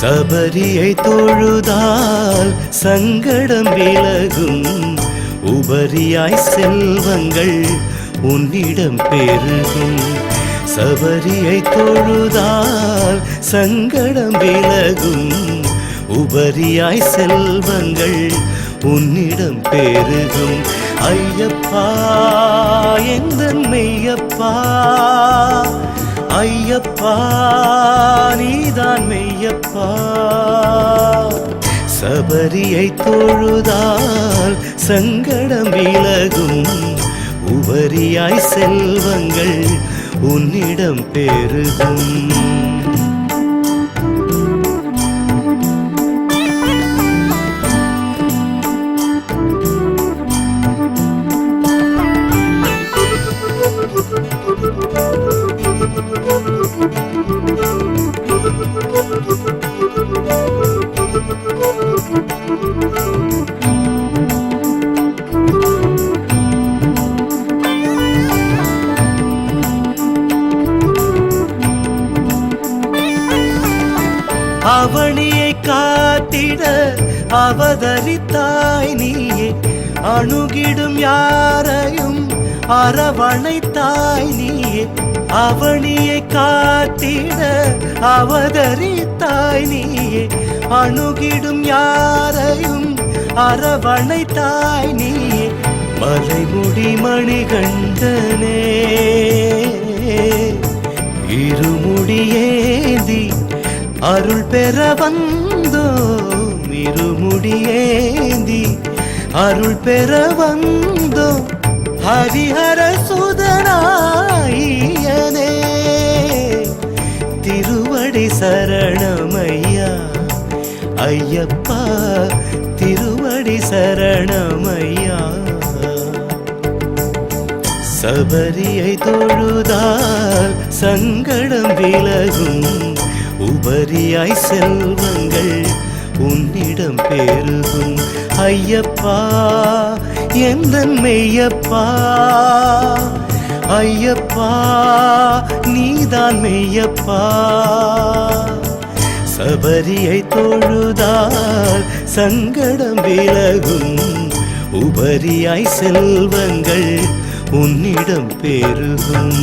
சபரியை தொழுதால் சங்கடம் விலகும். உபரியாய் செல்வங்கள் உன்னிடம் பெருகும். சபரியை தொழுதால் சங்கடம் விலகும். உபரியாய் செல்வங்கள் உன்னிடம் பெருகும். ஐயப்பா எந்த மெய்யப்பா ஐயப்பா நீதான் மெய்யப்பா. சபரியை தொழுதால் சங்கடம் விலகும். உபரியாய் செல்வங்கள் உன்னிடம் பெருகும். அவனியை காத்திட அவதரித்தாய் நீயே. அணுகிடும் யாரையும் அரவணைத்தாய் நீயே. அவனியை காத்திட அவதரித்தாய் நீயே. அணுகிடும் யாரையும் அரவணைத்தாய் நீயே. மலைமுடி மணிகண்டனே அருள் பெற வந்தோம் இருமுடியேந்தி அருள் பெற வந்தோம் ஹரிஹர சுதனாயனே திருவடி சரணமையா ஐயப்பா திருவடி சரணமையா. சபரியை தொழுதால் சங்கடம் விலகும் உபரியாய் செல்வங்கள் உன்னிடம் பெருகும் ஐயப்பா எந்த மெய்யப்பா ஐயப்பா நீதான் மெய்யப்பா சபரியை தொழுதால் சங்கடம் விலகும். உபரியாய் செல்வங்கள் உன்னிடம் பெருகும்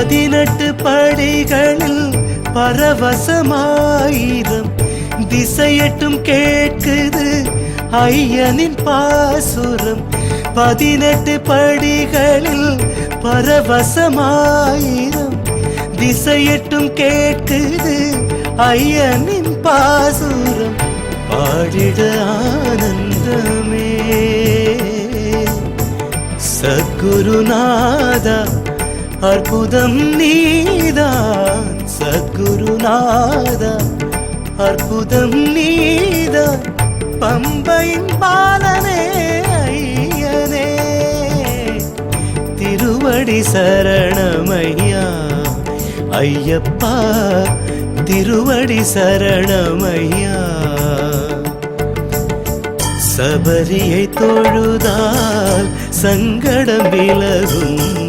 பதினெட்டு படைகளில் பரவசமாயிரம். திசையட்டும் கேட்குது ஐயனின் பாசுரம். பதினெட்டு படிகளில் பரவசமாயிரம். திசையட்டும் கேட்குது ஐயனின் பாசுரம். பாடிட ஆனந்தமே. சத்குருநாதா அற்புதம் நீதான் சத்குருநாதா. அற்புதம் நீதான் பம்பையின் பாலனே ஐயனே. திருவடி சரணமையா ஐயப்பா. திருவடி சரணமையா. சபரியை தொழுதால் சங்கடம் விலகும்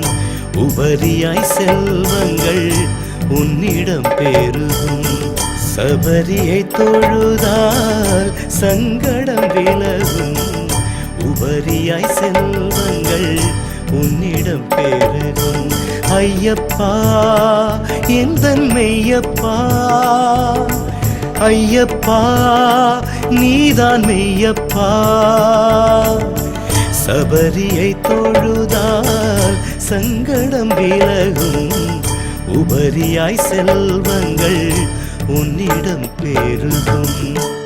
உபரியாய் செல்வங்கள் உன்னிடம் பெருகும் சபரியை தொழுதால் சங்கடம் விலகும். உபரியாய் செல்வங்கள் உன்னிடம் பெருகும் ஐயப்பா எந்த மெய்யப்பா ஐயப்பா. நீதான் மெய்யப்பா. சபரியை தொழுதால் சங்கடம் விலகும். உபரியாய் செல்வங்கள் உன்னிடம் பெருகும்